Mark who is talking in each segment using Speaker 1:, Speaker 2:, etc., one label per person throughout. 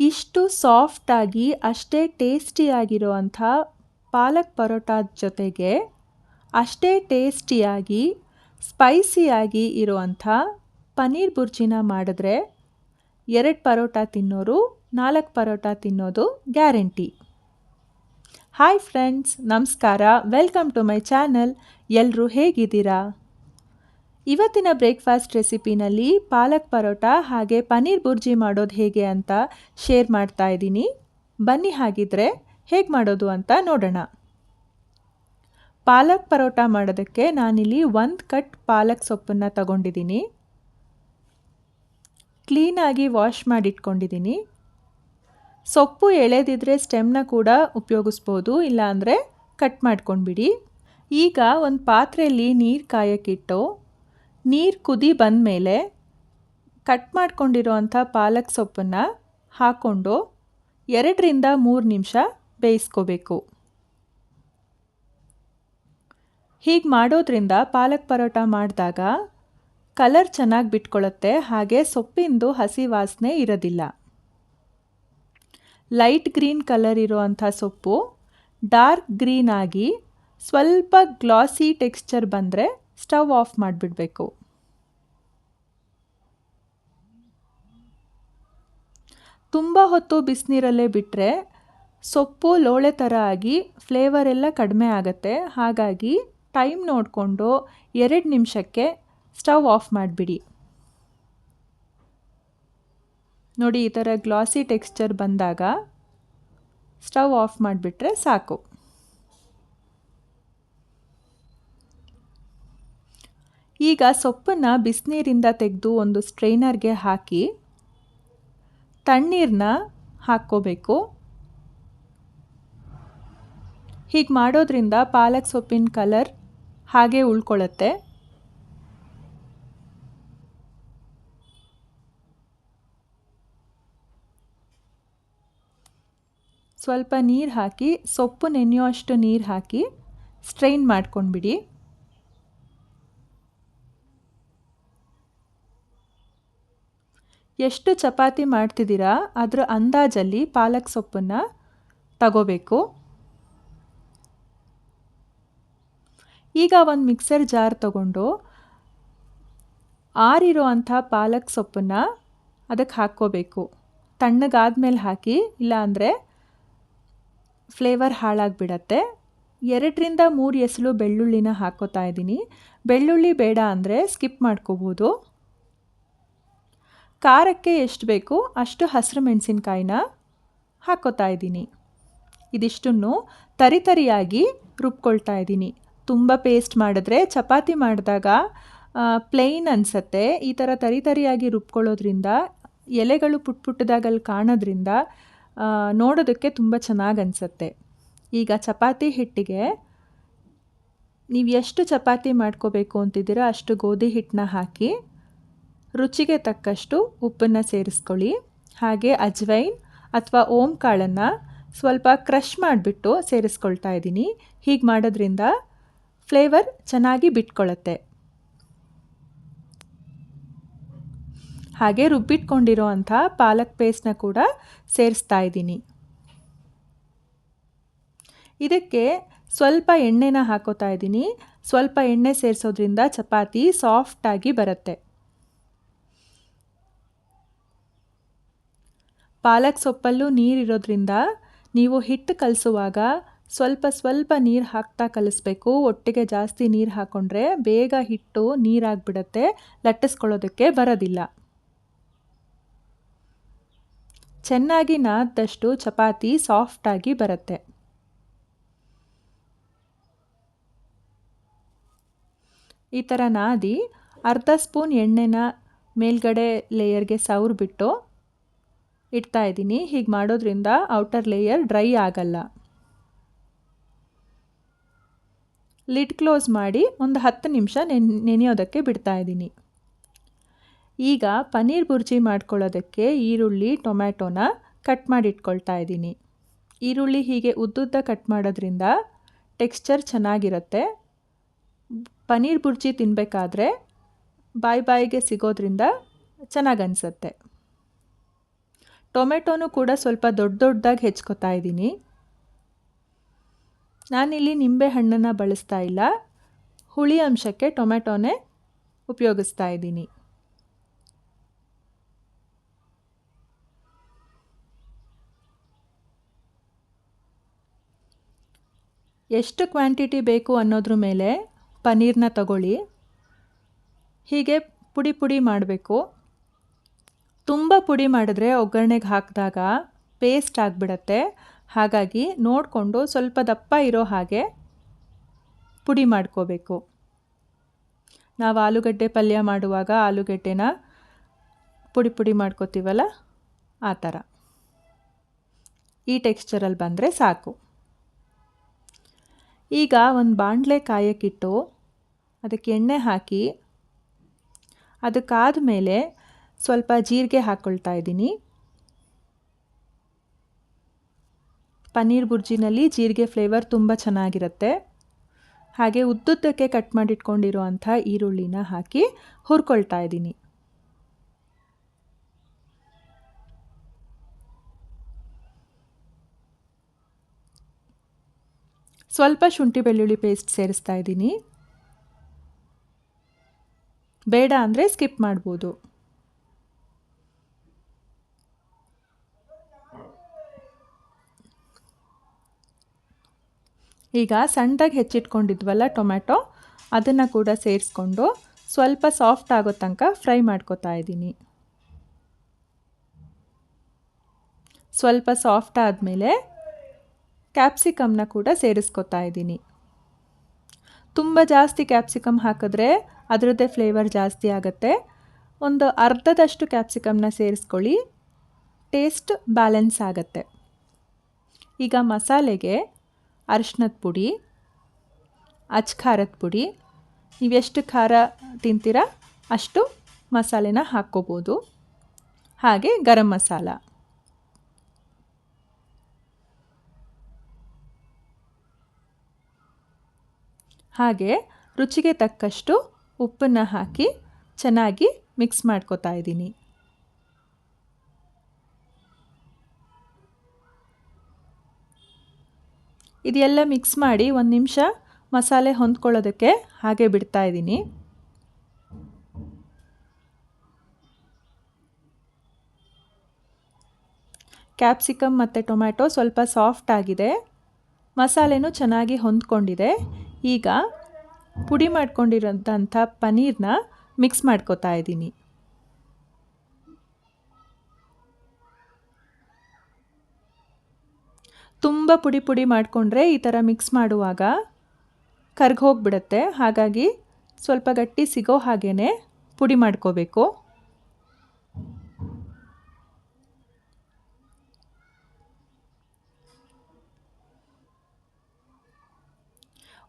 Speaker 1: ಇಷ್ಟು ಸಾಫ್ಟಾಗಿ ಅಷ್ಟೇ ಟೇಸ್ಟಿಯಾಗಿರುವಂಥ ಪಾಲಕ್ ಪರೋಟಾದ ಜೊತೆಗೆ ಅಷ್ಟೇ ಟೇಸ್ಟಿಯಾಗಿ, ಸ್ಪೈಸಿಯಾಗಿ ಇರುವಂಥ ಪನ್ನೀರ್ ಬುರ್ಜಿನ ಮಾಡಿದ್ರೆ ಎರಡು ಪರೋಟ ತಿನ್ನೋರು, ನಾಲ್ಕು ಪರೋಟ ತಿನ್ನೋದು ಗ್ಯಾರಂಟಿ. ಹಾಯ್ ಫ್ರೆಂಡ್ಸ್, ನಮಸ್ಕಾರ. Welcome to my channel. ಎಲ್ಲರೂ ಹೇಗಿದ್ದೀರಾ? ಇವತ್ತಿನ ಬ್ರೇಕ್ಫಾಸ್ಟ್ ರೆಸಿಪಿನಲ್ಲಿ ಪಾಲಕ್ ಪರೋಟ ಹಾಗೆ ಪನ್ನೀರ್ ಬುರ್ಜಿ ಮಾಡೋದು ಹೇಗೆ ಅಂತ ಶೇರ್ ಮಾಡ್ತಾ ಇದ್ದೀನಿ. ಬನ್ನಿ ಹಾಗಿದ್ರೆ ಹೇಗೆ ಮಾಡೋದು ಅಂತ ನೋಡೋಣ. ಪಾಲಕ್ ಪರೋಟ ಮಾಡೋದಕ್ಕೆ ನಾನಿಲ್ಲಿ ಒಂದು ಕಟ್ ಪಾಲಕ್ ಸೊಪ್ಪನ್ನು ತಗೊಂಡಿದ್ದೀನಿ. ಕ್ಲೀನಾಗಿ ವಾಶ್ ಮಾಡಿಟ್ಕೊಂಡಿದ್ದೀನಿ. ಸೊಪ್ಪು ಎಳೆದಿದ್ರೆ ಸ್ಟೆಮ್ನ ಕೂಡ ಉಪಯೋಗಿಸ್ಬೋದು, ಇಲ್ಲಾಂದರೆ ಕಟ್ ಮಾಡ್ಕೊಂಡ್ಬಿಡಿ. ಈಗ ಒಂದು ಪಾತ್ರೆಯಲ್ಲಿ ನೀರು ಕಾಯಕ್ಕಿಟ್ಟು ನೀರು ಕುದಿ ಬಂದ ಮೇಲೆ ಕಟ್ ಮಾಡ್ಕೊಂಡಿರೋವಂಥ ಪಾಲಕ್ ಸೊಪ್ಪನ್ನು ಹಾಕ್ಕೊಂಡು ಎರಡರಿಂದ ಮೂರು ನಿಮಿಷ ಬೇಯಿಸ್ಕೋಬೇಕು. ಹೀಗೆ ಮಾಡೋದ್ರಿಂದ ಪಾಲಕ್ ಪರೋಟ ಮಾಡಿದಾಗ ಕಲರ್ ಚೆನ್ನಾಗಿ ಬಿಟ್ಕೊಳ್ಳುತ್ತೆ ಹಾಗೆ ಸೊಪ್ಪಿಂದು ಹಸಿ ವಾಸನೆ ಇರೋದಿಲ್ಲ. ಲೈಟ್ ಗ್ರೀನ್ ಕಲರ್ ಇರುವಂಥ ಸೊಪ್ಪು ಡಾರ್ಕ್ ಗ್ರೀನ್ ಆಗಿ ಸ್ವಲ್ಪ ಗ್ಲಾಸಿ ಟೆಕ್ಸ್ಚರ್ ಬಂದರೆ ಸ್ಟವ್ ಆಫ್ ಮಾಡಿಬಿಡಬೇಕು. ತುಂಬ ಹೊತ್ತು ಬಿಸಿನೀರಲ್ಲೇ ಬಿಟ್ಟರೆ ಸೊಪ್ಪು ಲೋಳೆ ಥರ ಆಗಿ ಫ್ಲೇವರ್ ಎಲ್ಲ ಕಡಿಮೆ ಆಗುತ್ತೆ. ಹಾಗಾಗಿ ಟೈಮ್ ನೋಡಿಕೊಂಡು ಎರಡು ನಿಮಿಷಕ್ಕೆ ಸ್ಟವ್ ಆಫ್ ಮಾಡಿಬಿಡಿ. ನೋಡಿ ಈ ಥರ ಗ್ಲಾಸಿ ಟೆಕ್ಸ್ಚರ್ ಬಂದಾಗ ಸ್ಟವ್ ಆಫ್ ಮಾಡಿಬಿಟ್ರೆ ಸಾಕು. ಈಗ ಸೊಪ್ಪನ್ನು ಬಿಸಿನೀರಿಂದ ತೆಗೆದು ಒಂದು ಸ್ಟ್ರೈನರ್ಗೆ ಹಾಕಿ ತಣ್ಣೀರನ್ನ ಹಾಕ್ಕೋಬೇಕು. ಹೀಗೆ ಮಾಡೋದ್ರಿಂದ ಪಾಲಕ್ ಸೊಪ್ಪಿನ ಕಲರ್ ಹಾಗೆ ಉಳ್ಕೊಳ್ಳುತ್ತೆ ಸ್ವಲ್ಪ ನೀರು ಹಾಕಿ, ಸೊಪ್ಪು ನೆನೆಯೋ ಅಷ್ಟು ನೀರು ಹಾಕಿ ಸ್ಟ್ರೈನ್ ಮಾಡ್ಕೊಂಡ್ಬಿಡಿ. ಎಷ್ಟು ಚಪಾತಿ ಮಾಡ್ತಿದ್ದೀರಾ, ಅದರ ಅಂದಾಜಲ್ಲಿ ಪಾಲಕ್ ಸೊಪ್ಪನ್ನು ತಗೋಬೇಕು. ಈಗ ಒಂದು ಮಿಕ್ಸರ್ ಜಾರ್ ತಗೊಂಡು ಆರಿರೋ ಪಾಲಕ್ ಸೊಪ್ಪನ್ನು ಅದಕ್ಕೆ ಹಾಕ್ಕೋಬೇಕು. ತಣ್ಣಗಾದ್ಮೇಲೆ ಹಾಕಿ ಇಲ್ಲಾಂದರೆ ಫ್ಲೇವರ್ ಹಾಳಾಗಿಬಿಡತ್ತೆ. ಎರಡರಿಂದ ಮೂರು ಎಸಲು ಬೆಳ್ಳುಳ್ಳಿನ ಹಾಕೋತಾ ಇದ್ದೀನಿ. ಬೆಳ್ಳುಳ್ಳಿ ಬೇಡ ಅಂದರೆ ಸ್ಕಿಪ್ ಮಾಡ್ಕೋಬೋದು. ಖಾರಕ್ಕೆ ಎಷ್ಟು ಬೇಕು ಅಷ್ಟು ಹಸಿರು ಮೆಣಸಿನ್ಕಾಯಿನ ಹಾಕೋತಾ ಇದ್ದೀನಿ. ಇದಿಷ್ಟನ್ನು ತರಿತರಿಯಾಗಿ ರುಬ್ಕೊಳ್ತಾ ಇದ್ದೀನಿ. ತುಂಬ ಪೇಸ್ಟ್ ಮಾಡಿದ್ರೆ ಚಪಾತಿ ಮಾಡಿದಾಗ ಪ್ಲೈನ್ ಅನಿಸತ್ತೆ. ಈ ಥರ ತರಿತರಿಯಾಗಿ ರುಬ್ಕೊಳ್ಳೋದ್ರಿಂದ, ಎಲೆಗಳು ಪುಟ್ ಪುಟ್ಟದಾಗಲ್ಲಿ ಕಾಣೋದ್ರಿಂದ ನೋಡೋದಕ್ಕೆ ತುಂಬ ಚೆನ್ನಾಗಿ ಅನಿಸತ್ತೆ. ಈಗ ಚಪಾತಿ ಹಿಟ್ಟಿಗೆ ನೀವು ಎಷ್ಟು ಚಪಾತಿ ಮಾಡ್ಕೋಬೇಕು ಅಂತಿದ್ದೀರೋ ಅಷ್ಟು ಗೋಧಿ ಹಿಟ್ಟನ್ನ ಹಾಕಿ ರುಚಿಗೆ ತಕ್ಕಷ್ಟು ಉಪ್ಪನ್ನು ಸೇರಿಸ್ಕೊಳ್ಳಿ. ಹಾಗೆ ಅಜ್ವೈನ್ ಅಥವಾ ಓಂ ಕಾಳನ್ನು ಸ್ವಲ್ಪ ಕ್ರಷ್ ಮಾಡಿಬಿಟ್ಟು ಸೇರಿಸ್ಕೊಳ್ತಾ ಇದ್ದೀನಿ. ಹೀಗೆ ಮಾಡೋದ್ರಿಂದ ಫ್ಲೇವರ್ ಚೆನ್ನಾಗಿ ಬಿಟ್ಕೊಳ್ಳುತ್ತೆ ಹಾಗೆ ರುಬ್ಬಿಟ್ಕೊಂಡಿರೋ ಅಂಥ ಪಾಲಕ್ ಪೇಸ್ಟ್ನ ಕೂಡ ಸೇರಿಸ್ತಾ ಇದ್ದೀನಿ. ಇದಕ್ಕೆ ಸ್ವಲ್ಪ ಎಣ್ಣೆನ ಹಾಕೋತಾ ಇದ್ದೀನಿ. ಸ್ವಲ್ಪ ಎಣ್ಣೆ ಸೇರಿಸೋದ್ರಿಂದ ಚಪಾತಿ ಸಾಫ್ಟಾಗಿ ಬರುತ್ತೆ. ಪಾಲಕ್ ಸೊಪ್ಪಲ್ಲೂ ನೀರಿರೋದ್ರಿಂದ ನೀವು ಹಿಟ್ಟು ಕಲಿಸುವಾಗ ಸ್ವಲ್ಪ ಸ್ವಲ್ಪ ನೀರು ಹಾಕ್ತಾ ಕಲಿಸ್ಬೇಕು. ಒಟ್ಟಿಗೆ ಜಾಸ್ತಿ ನೀರು ಹಾಕ್ಕೊಂಡ್ರೆ ಬೇಗ ಹಿಟ್ಟು ನೀರಾಗ್ಬಿಡತ್ತೆ. ಲಟ್ಟಿಸ್ಕೊಳ್ಳೋದಕ್ಕೆ ಬರೋದಿಲ್ಲ. ಚೆನ್ನಾಗಿ ನಾದಷ್ಟು ಚಪಾತಿ ಸಾಫ್ಟಾಗಿ ಬರುತ್ತೆ. ಈ ಥರ ನಾದಿ ಅರ್ಧ ಸ್ಪೂನ್ ಎಣ್ಣೆನ ಮೇಲ್ಗಡೆ ಲೇಯರ್ಗೆ ಸವರ್ಬಿಟ್ಟು ಇಡ್ತಾ ಇದ್ದೀನಿ. ಹೀಗೆ ಮಾಡೋದ್ರಿಂದ ಔಟರ್ ಲೇಯರ್ ಡ್ರೈ ಆಗಲ್ಲ. ಲಿಡ್ ಕ್ಲೋಸ್ ಮಾಡಿ ಒಂದು ಹತ್ತು ನಿಮಿಷ ನೆನ್, ನೆನೆಯೋದಕ್ಕೆ ಬಿಡ್ತಾ ಇದ್ದೀನಿ. ಈಗ ಪನ್ನೀರ್ ಬುರ್ಜಿ ಮಾಡ್ಕೊಳ್ಳೋದಕ್ಕೆ ಈರುಳ್ಳಿ, ಟೊಮ್ಯಾಟೊನ ಕಟ್ ಮಾಡಿ ಇಟ್ಕೊಳ್ತಾ ಇದ್ದೀನಿ. ಈರುಳ್ಳಿ ಹೀಗೆ ಉದ್ದುದ್ದ ಕಟ್ ಮಾಡೋದ್ರಿಂದ ಟೆಕ್ಸ್ಚರ್ ಚೆನ್ನಾಗಿರುತ್ತೆ. ಪನ್ನೀರ್ ಬುರ್ಜಿ ತಿನ್ನಬೇಕಾದ್ರೆ ಬಾಯಿ ಬಾಯಿಗೆ ಸಿಗೋದ್ರಿಂದ ಚೆನ್ನಾಗಿ ಅನಿಸುತ್ತೆ ಟೊಮೆಟೊನೂ ಕೂಡ ಸ್ವಲ್ಪ ದೊಡ್ಡ ದೊಡ್ಡದಾಗಿ ಹೆಚ್ಕೊತಾ ಇದ್ದೀನಿ. ನಾನಿಲ್ಲಿ ನಿಂಬೆ ಹಣ್ಣನ್ನು ಬಳಸ್ತಾ ಇಲ್ಲ. ಹುಳಿ ಅಂಶಕ್ಕೆ ಟೊಮೆಟೊನೇ ಉಪಯೋಗಿಸ್ತಾ ಇದ್ದೀನಿ. ಎಷ್ಟು ಕ್ವಾಂಟಿಟಿ ಬೇಕು ಅನ್ನೋದ್ರ ಮೇಲೆ ಪನ್ನೀರನ್ನ ತಗೊಳ್ಳಿ. ಹೀಗೆ ಪುಡಿ ಪುಡಿ ಮಾಡಬೇಕು. ತುಂಬ ಪುಡಿ ಮಾಡಿದ್ರೆ ಒಗ್ಗರಣೆಗೆ ಹಾಕಿದಾಗ ಪೇಸ್ಟ್ ಆಗಿಬಿಡತ್ತೆ. ಹಾಗಾಗಿ ನೋಡಿಕೊಂಡು ಸ್ವಲ್ಪ ದಪ್ಪ ಇರೋ ಹಾಗೆ ಪುಡಿ ಮಾಡ್ಕೋಬೇಕು. ನಾವು ಆಲೂಗಡ್ಡೆ ಪಲ್ಯ ಮಾಡುವಾಗ ಆಲೂಗಡ್ಡೆನ ಪುಡಿ ಪುಡಿ ಮಾಡ್ಕೋತೀವಲ್ಲ? ಆ ಥರ ಈ ಟೆಕ್ಸ್ಚರಲ್ಲಿ ಬಂದರೆ ಸಾಕು. ಈಗ ಒಂದು ಬಾಣಲೆ ಕಾಯಕ್ಕಿಟ್ಟು ಅದಕ್ಕೆ ಎಣ್ಣೆ ಹಾಕಿ ಅದಕ್ಕಾದ ಮೇಲೆ ಸ್ವಲ್ಪ ಜೀರಿಗೆ ಹಾಕ್ಕೊಳ್ತಾ ಇದ್ದೀನಿ. ಪನ್ನೀರ್ ಬುರ್ಜಿನಲ್ಲಿ ಜೀರಿಗೆ ಫ್ಲೇವರ್ ತುಂಬ ಚೆನ್ನಾಗಿರುತ್ತೆ. ಹಾಗೆ ಉದ್ದುದ್ದಕ್ಕೆ ಕಟ್ ಮಾಡಿಟ್ಕೊಂಡಿರುವಂಥ ಈರುಳ್ಳಿನ ಹಾಕಿ ಹುರ್ಕೊಳ್ತಾ ಇದ್ದೀನಿ. ಸ್ವಲ್ಪ ಶುಂಠಿ ಬೆಳ್ಳುಳ್ಳಿ ಪೇಸ್ಟ್ ಸೇರಿಸ್ತಾ ಇದ್ದೀನಿ. ಬೇಡ ಅಂದರೆ ಸ್ಕಿಪ್ ಮಾಡ್ಬೋದು. ಈಗ ಸಣ್ಣದಾಗಿ ಹೆಚ್ಚಿಟ್ಕೊಂಡಿದ್ವಲ್ಲ ಟೊಮ್ಯಾಟೊ, ಅದನ್ನು ಕೂಡ ಸೇರಿಸ್ಕೊಂಡು ಸ್ವಲ್ಪ ಸಾಫ್ಟ್ ಆಗೋ ತನಕ ಫ್ರೈ ಮಾಡ್ಕೋತಾ ಇದ್ದೀನಿ. ಸ್ವಲ್ಪ ಸಾಫ್ಟ್ ಆದಮೇಲೆ ಕ್ಯಾಪ್ಸಿಕಮ್ನ ಕೂಡ ಸೇರಿಸ್ಕೊತಾ ಇದ್ದೀನಿ. ತುಂಬ ಜಾಸ್ತಿ ಕ್ಯಾಪ್ಸಿಕಮ್ ಹಾಕಿದ್ರೆ ಅದರದ್ದೇ ಫ್ಲೇವರ್ ಜಾಸ್ತಿ ಆಗುತ್ತೆ. ಒಂದು ಅರ್ಧದಷ್ಟು ಕ್ಯಾಪ್ಸಿಕಮ್ನ ಸೇರಿಸ್ಕೊಳ್ಳಿ ಟೇಸ್ಟ್ ಬ್ಯಾಲೆನ್ಸ್ ಆಗುತ್ತೆ. ಈಗ ಮಸಾಲೆಗೆ ಅರಿಶಿನದ ಪುಡಿ, ಅಚ್ ಖಾರದ ಪುಡಿ. ನೀವೆಷ್ಟು ಖಾರ ತಿಂತೀರ ಅಷ್ಟು ಮಸಾಲೆನ ಹಾಕ್ಕೋಬೋದು. ಹಾಗೆ ಗರಂ ಮಸಾಲ. ಹಾಗೆ ರುಚಿಗೆ ತಕ್ಕಷ್ಟು ಉಪ್ಪನ್ನು ಹಾಕಿ ಚೆನ್ನಾಗಿ ಮಿಕ್ಸ್ ಮಾಡ್ಕೋತಾ ಇದ್ದೀನಿ. ಇದೆಲ್ಲ ಮಿಕ್ಸ್ ಮಾಡಿ ಒಂದು ನಿಮಿಷ ಮಸಾಲೆ ಹೊಂದ್ಕೊಳ್ಳೋದಕ್ಕೆ ಹಾಗೆ ಬಿಡ್ತಾ ಇದ್ದೀನಿ. ಕ್ಯಾಪ್ಸಿಕಮ್ ಮತ್ತು ಟೊಮ್ಯಾಟೊ ಸ್ವಲ್ಪ ಸಾಫ್ಟ್ ಆಗಿದೆ. ಮಸಾಲೆನೂ ಚೆನ್ನಾಗಿ ಹೊಂದ್ಕೊಂಡಿದೆ. ಈಗ ಪುಡಿ ಮಾಡ್ಕೊಂಡಿರೋಂಥ ಪನ್ನೀರನ್ನ ಮಿಕ್ಸ್ ಮಾಡ್ಕೋತಾ ಇದ್ದೀನಿ. ತುಂಬ ಪುಡಿ ಪುಡಿ ಮಾಡಿಕೊಂಡ್ರೆ ಈ ಥರ ಮಿಕ್ಸ್ ಮಾಡುವಾಗ ಕರ್ಗೋಗ್ಬಿಡುತ್ತೆ ಹಾಗಾಗಿ ಸ್ವಲ್ಪ ಗಟ್ಟಿ ಸಿಗೋ ಹಾಗೇ ಪುಡಿ ಮಾಡ್ಕೋಬೇಕು.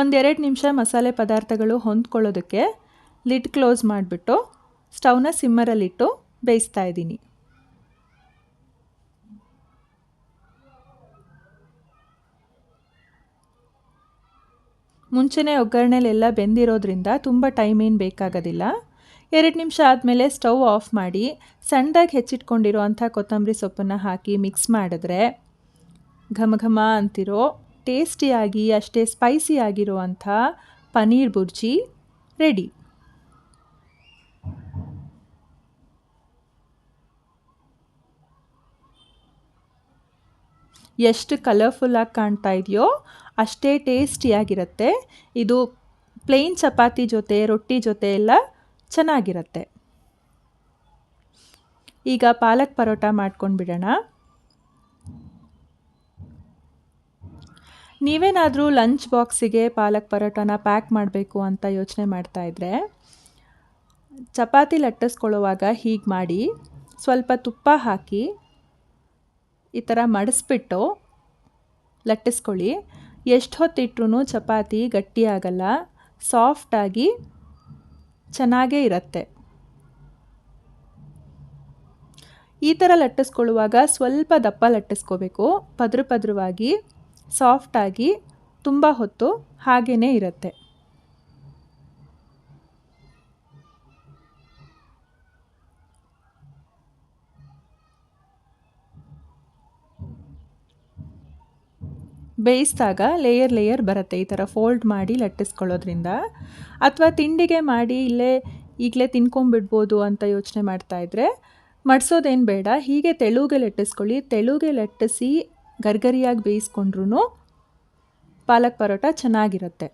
Speaker 1: ಒಂದೆರಡು ನಿಮಿಷ ಮಸಾಲೆ ಪದಾರ್ಥಗಳು ಹೊಂದ್ಕೊಳ್ಳೋದಕ್ಕೆ ಲಿಡ್ ಕ್ಲೋಸ್ ಮಾಡಿಬಿಟ್ಟು ಸ್ಟವ್ನ ಸಿಮ್ಮರಲ್ಲಿಟ್ಟು ಬೇಯಿಸ್ತಾ ಇದ್ದೀನಿ. ಮುಂಚೆನೇ ಒಗ್ಗರಣೆಲೆಲ್ಲ ಬೆಂದಿರೋದ್ರಿಂದ ತುಂಬ ಟೈಮ್ ಏನು ಬೇಕಾಗೋದಿಲ್ಲ. ಎರಡು ನಿಮಿಷ ಆದಮೇಲೆ ಸ್ಟವ್ ಆಫ್ ಮಾಡಿ ಸಣ್ಣದಾಗಿ ಹೆಚ್ಚಿಟ್ಕೊಂಡಿರೋ ಅಂಥ ಕೊತ್ತಂಬರಿ ಸೊಪ್ಪನ್ನು ಹಾಕಿ ಮಿಕ್ಸ್ ಮಾಡಿದ್ರೆ ಘಮ ಘಮ ಅಂತಿರೋ ಟೇಸ್ಟಿಯಾಗಿ ಅಷ್ಟೇ ಸ್ಪೈಸಿ ಆಗಿರುವಂಥ ಪನ್ನೀರ್ ಬುರ್ಜಿ ರೆಡಿ ಎಷ್ಟು ಕಲರ್ಫುಲ್ಲಾಗಿ ಕಾಣ್ತಾ ಇದೆಯೋ ಅಷ್ಟೇ ಟೇಸ್ಟಿಯಾಗಿರುತ್ತೆ. ಇದು ಪ್ಲೇನ್ ಚಪಾತಿ ಜೊತೆ, ರೊಟ್ಟಿ ಜೊತೆ ಎಲ್ಲ ಚೆನ್ನಾಗಿರುತ್ತೆ. ಈಗ ಪಾಲಕ್ ಪರೋಟ ಮಾಡ್ಕೊಂಡು ಬಿಡೋಣ. ನೀವೇನಾದರೂ ಲಂಚ್ ಬಾಕ್ಸಿಗೆ ಪಾಲಕ್ ಪರೋಟನ ಪ್ಯಾಕ್ ಮಾಡಬೇಕು ಅಂತ ಯೋಚನೆ ಮಾಡ್ತಾಯಿದ್ರೆ ಚಪಾತಿ ಲಟ್ಟಿಸ್ಕೊಳ್ಳುವಾಗ ಹೀಗೆ ಮಾಡಿ, ಸ್ವಲ್ಪ ತುಪ್ಪ ಹಾಕಿ, ಈ ಥರ ಮಡಿಸ್ಬಿಟ್ಟು ಲಟ್ಟಿಸ್ಕೊಳ್ಳಿ. ಎಷ್ಟು ಹೊತ್ತಿಟ್ರೂ ಚಪಾತಿ ಗಟ್ಟಿಯಾಗಲ್ಲ ಸಾಫ್ಟಾಗಿ ಚೆನ್ನಾಗೇ ಇರುತ್ತೆ. ಈ ಥರ ಲಟ್ಟಿಸ್ಕೊಳ್ಳುವಾಗ ಸ್ವಲ್ಪ ದಪ್ಪ ಲಟ್ಟಿಸ್ಕೋಬೇಕು. ಪದ್ರ ಪದ್ರವಾಗಿ ಸಾಫ್ಟಾಗಿ ತುಂಬ ಹೊತ್ತು ಹಾಗೇ ಇರುತ್ತೆ. ಬೇಯಿಸಿದಾಗ ಲೇಯರ್ ಲೇಯರ್ ಬರುತ್ತೆ. ಈ ಥರ ಫೋಲ್ಡ್ ಮಾಡಿ ಲಟ್ಟಿಸ್ಕೊಳ್ಳೋದ್ರಿಂದ. ಅಥವಾ ತಿಂಡಿಗೆ ಮಾಡಿ ಇಲ್ಲೇ ಈಗಲೇ ತಿನ್ಕೊಂಬಿಡ್ಬೋದು ಅಂತ ಯೋಚನೆ ಮಾಡ್ತಾಯಿದ್ರೆ ಮಡಿಸೋದೇನು ಬೇಡ. ಹೀಗೆ ತೆಳುಗೆ ಲಟ್ಟಿಸ್ಕೊಳ್ಳಿ. ತೆಳುಗೆ ಲಟ್ಟಿಸಿ ಗರ್ಗರಿಯಾಗಿ ಬೇಯಿಸ್ಕೊಂಡ್ರೂ ಪಾಲಕ್ ಪರೋಟ ಚೆನ್ನಾಗಿರುತ್ತೆ.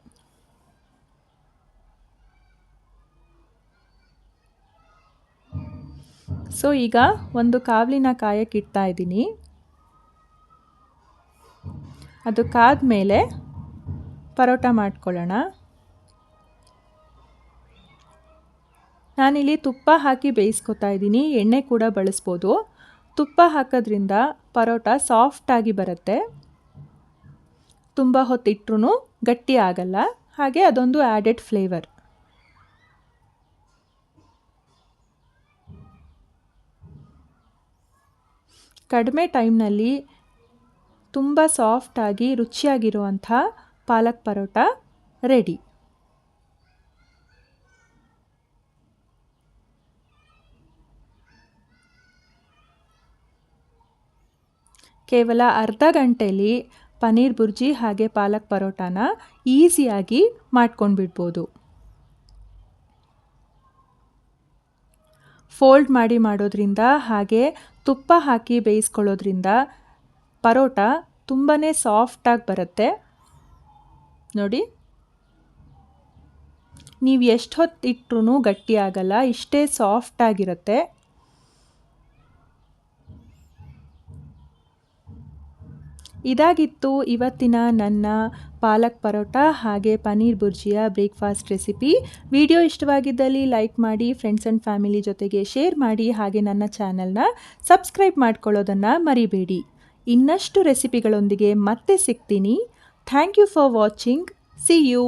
Speaker 1: ಸೊ ಈಗ ಒಂದು ಕಾವಲಿನ ಕಾಯಕ್ಕಿಡ್ತಾ ಇದ್ದೀನಿ. ಅದು ಕಾದ ಮೇಲೆ ಪರೋಟ ಮಾಡ್ಕೊಳ್ಳೋಣ. ನಾನಿಲ್ಲಿ ತುಪ್ಪ ಹಾಕಿ ಬೇಯಿಸ್ಕೊತಾ ಇದ್ದೀನಿ. ಎಣ್ಣೆ ಕೂಡ ಬಳಸ್ಬೋದು. ತುಪ್ಪ ಹಾಕೋದ್ರಿಂದ ಪರೋಟ ಸಾಫ್ಟಾಗಿ ಬರುತ್ತೆ. ತುಂಬ ಹೊತ್ತಿಟ್ರೂ ಗಟ್ಟಿ ಆಗಲ್ಲ. ಹಾಗೆ ಅದೊಂದು ಆ್ಯಡೆಡ್ ಫ್ಲೇವರ್ ಕಡಿಮೆ ಟೈಮ್ನಲ್ಲಿ ತುಂಬ ಸಾಫ್ಟಾಗಿ ರುಚಿಯಾಗಿರುವಂಥ ಪಾಲಕ್ ಪರೋಟ ರೆಡಿ ಕೇವಲ ಅರ್ಧ ಗಂಟೆಯಲ್ಲಿ ಪನ್ನೀರ್ ಬುರ್ಜಿ ಹಾಗೆ ಪಾಲಕ್ ಪರೋಟಾನ ಈಸಿಯಾಗಿ ಮಾಡ್ಕೊಂಡ್ಬಿಡ್ಬೋದು. ಫೋಲ್ಡ್ ಮಾಡಿ ಮಾಡೋದ್ರಿಂದ ಹಾಗೆ ತುಪ್ಪ ಹಾಕಿ ಬೇಯಿಸ್ಕೊಳ್ಳೋದ್ರಿಂದ ಪರೋಟ ತುಂಬಾ ಸಾಫ್ಟಾಗಿ ಬರುತ್ತೆ. ನೋಡಿ. ನೀವು ಎಷ್ಟು ಹೊತ್ತು ಇಟ್ಟರೂ ಗಟ್ಟಿಯಾಗಲ್ಲ ಇಷ್ಟೇ ಸಾಫ್ಟಾಗಿರುತ್ತೆ ಇದಾಗಿತ್ತು ಇವತ್ತಿನ ನನ್ನ ಪಾಲಕ್ ಪರೋಟ ಹಾಗೆ ಪನೀರ್ ಬುರ್ಜಿಯ ಬ್ರೇಕ್ಫಾಸ್ಟ್ ರೆಸಿಪಿ. ವಿಡಿಯೋ ಇಷ್ಟವಾಗಿದ್ದಲ್ಲಿ ಲೈಕ್ ಮಾಡಿ ಫ್ರೆಂಡ್ಸ್ ಆ್ಯಂಡ್ ಫ್ಯಾಮಿಲಿ ಜೊತೆಗೆ ಶೇರ್ ಮಾಡಿ, ಹಾಗೆ ನನ್ನ ಚಾನಲ್ನ ಸಬ್ಸ್ಕ್ರೈಬ್ ಮಾಡ್ಕೊಳ್ಳೋದನ್ನು ಮರಿಬೇಡಿ. ಇನ್ನಷ್ಟು ರೆಸಿಪಿಗಳೊಂದಿಗೆ ಮತ್ತೆ ಸಿಗ್ತೀನಿ. Thank you for watching see you